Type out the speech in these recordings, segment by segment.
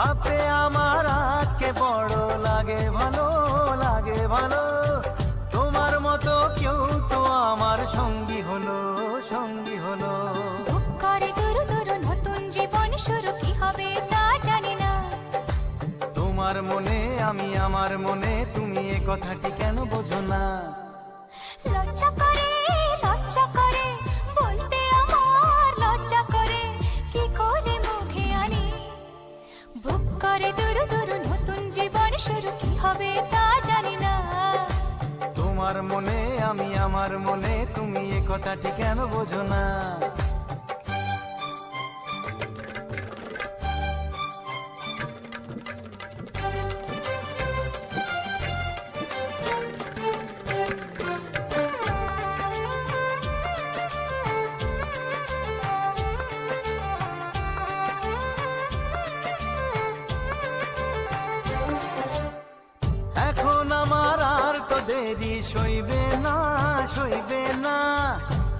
ভাবতে আমার আজকে বড় লাগে ভালো লাগে ভালো। তোমার মতো কেউ তো আমার সঙ্গী হলো সঙ্গী হলো। করে দুরু দুরু নতুন জীবন শুরু কি হবে তা জানি না। তোমার মনে আমি আমার মনে তুমি এ কথাটি কেন বোঝো না? শুরু কি হবে তা জানি না। তোমার মনে, আমি আমার মনে, তুমি এ কথাটি কেন বোঝো না? দেরি সইবে না সইবে না।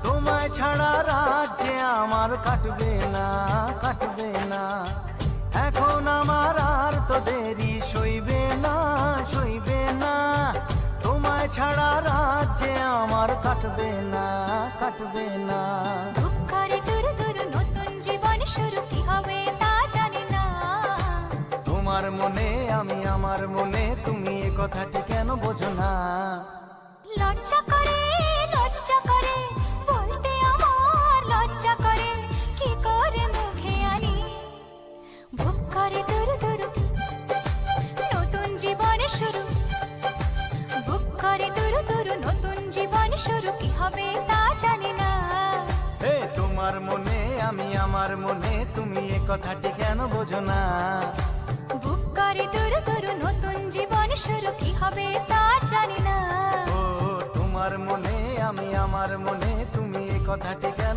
তোমায় ছাড়া রাজ্যে আমার কাটবে না কাটবে না। এখন আমার আর তো দেরি সইবে না সইবে না। তোমায় ছাড়া রাজ্যে আমার কাটবে না কাটবে না। তোমার মনে আমি আমার মনে তুমি এ কথাটি কেন বোঝো না? আমার মনে তুমি এ কথাটি কেন বোঝো না? বুক করে তোর তোর নতুন জীবন শুরু কি হবে তা জানি না। ও তোমার মনে আমি আমার মনে তুমি এ কথাটি কেন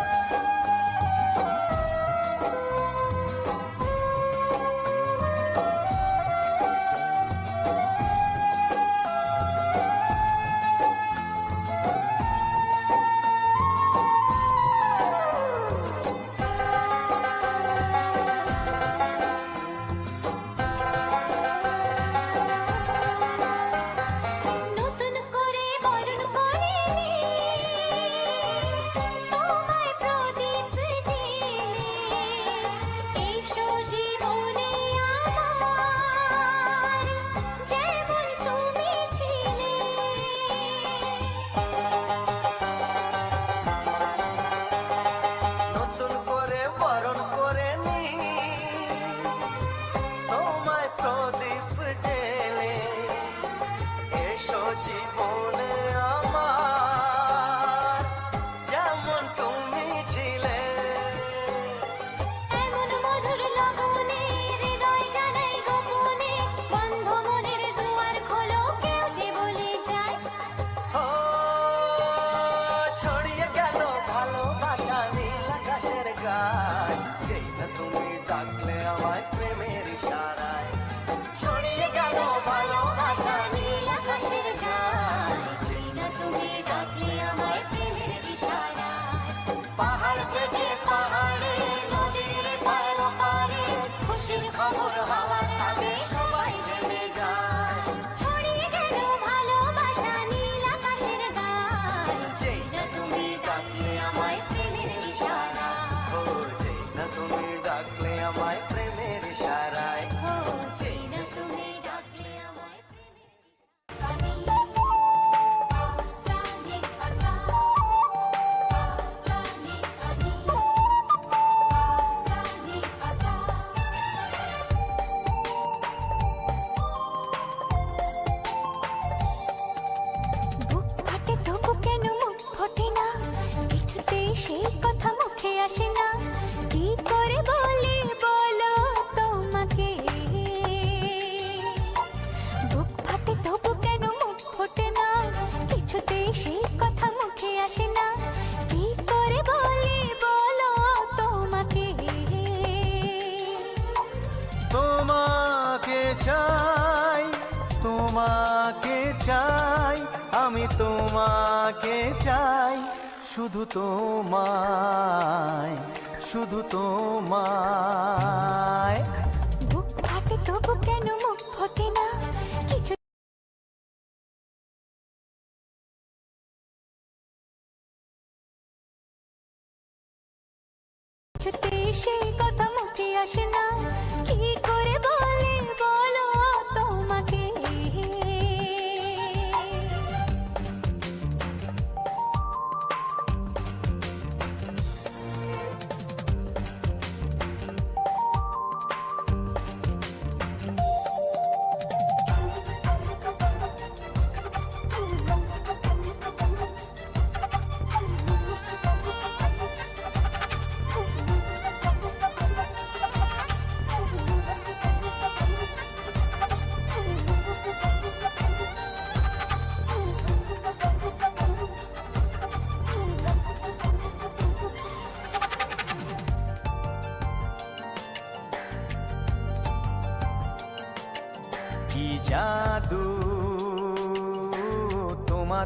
oh আমায় প্রেমের সারায় সেই কথা মুখে আসে না। তোমাকে চাই আমি তোমাকে চাই শুধু তোমায় শুধু তোমায়। বুক ফাটে তবু কেন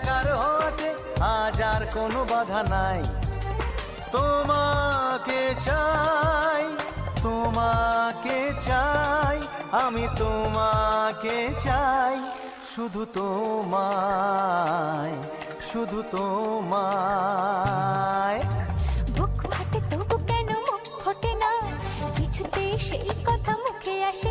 একাকার হতে আজ আর কোনো বাধা নাই। তোমাকে চাই তোমাকে চাই, আমি তোমাকে চাই, শুধু তোমায় শুধু তোমায়। বুক ফাটে তবু কেন মুখ ফোটে না? কিছুতে সেই কথা মুখে আসে